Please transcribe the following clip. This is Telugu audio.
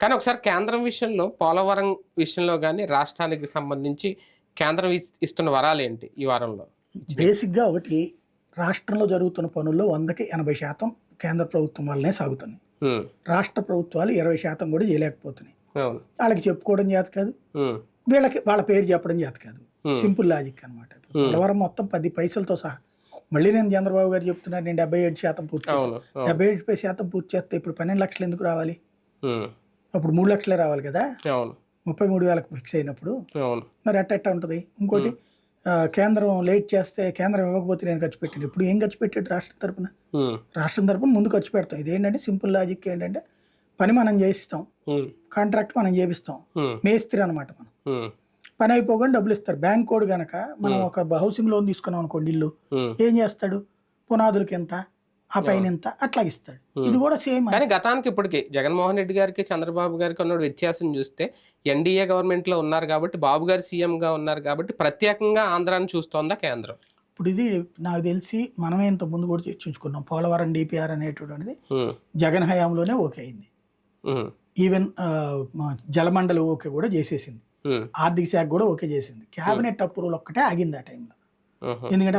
కానీ ఒకసారి కేంద్రం విషయంలో పోలవరం విషయంలో కానీ రాష్ట్రానికి సంబంధించి కేంద్రం ఇస్- ఇస్తున్న వరాలు ఏంటి ఈ వారంలో? బేసిక్గా ఒకటి రాష్ట్రంలో జరుగుతున్న పనుల్లో వందకి ఎనభై శాతం కేంద్ర ప్రభుత్వం వల్లనే సాగుతున్నాయి. రాష్ట్ర ప్రభుత్వాలు ఇరవై శాతం కూడా చేయలేకపోతున్నాయి. వాళ్ళకి చెప్పుకోవడం చేత కాదు వీళ్ళకి వాళ్ళ పేరు చెప్పడం చేత కాదు. సింపుల్ లాజిక్ అనమాట పోలవరం మొత్తం పది పైసలతో సహా. మళ్ళీ నేను చంద్రబాబు గారు చెప్తున్నాను నేను డెబ్బై ఏడు శాతం పూర్తి డెబ్బై ఏడు శాతం పూర్తి చేస్తే ఇప్పుడు పన్నెండు లక్షలు ఎందుకు రావాలి? అప్పుడు మూడు లక్షలే రావాలి కదా? ముప్పై మూడు వేలకు ఫిక్స్ అయినప్పుడు? మరి అట్ట ఎట్ట ఉంటుంది? ఇంకోటి కేంద్రం లేట్ చేస్తే కేంద్రం ఇవ్వకపోతే నేను ఖర్చు పెట్టాను ఇప్పుడు ఏం ఖర్చు పెట్టాడు రాష్ట్రం తరపున? రాష్ట్రం తరపున ముందు ఖర్చు పెడతాం. ఇదేంటంటే సింపుల్ లాజిక్ ఏంటంటే పని మనం చేయిస్తాం. కాంట్రాక్ట్ మనం చేపిస్తాం. మేస్త్రి అనమాట మనం. పని అయిపోగానే డబ్బులు ఇస్తారు. బ్యాంక్ కోడ్ గనక మనం ఒక హౌసింగ్ లోన్ తీసుకున్నాం అనుకోండి ఇల్లు. ఏం చేస్తాడు? పునాదులకి ఎంత? ఆ పైన ఎంత అట్లా ఇస్తాడు. ఇది కూడా సేమ్ కానీ గతానికి ఇప్పటికి జగన్మోహన్ రెడ్డి గారికి చంద్రబాబు గారికి ఉన్న వ్యత్యాసం చూస్తే ఎన్డీఏ గవర్నమెంట్లో ఉన్నారు కాబట్టి బాబు గారు సీఎం గా ఉన్నారు కాబట్టి ప్రత్యేకంగా ఆంధ్రాన్ని చూస్తోందా కేంద్రం? ఇప్పుడు ఇది నాకు తెలిసి మనమే ఇంత ముందు కూడా చర్చించుకున్నాం. పోలవరం డిపిఆర్ అనేటువంటిది జగన్ హయాంలోనే ఓకే అయింది. ఈవెన్ జలమండలి ఓకే కూడా చేసేసింది. ఆర్థిక శాఖ కూడా ఓకే చేసింది. క్యాబినెట్ అప్రూవల్ ఒక్కటే ఆగింది ఆ టైంలో. ఎందుకంటే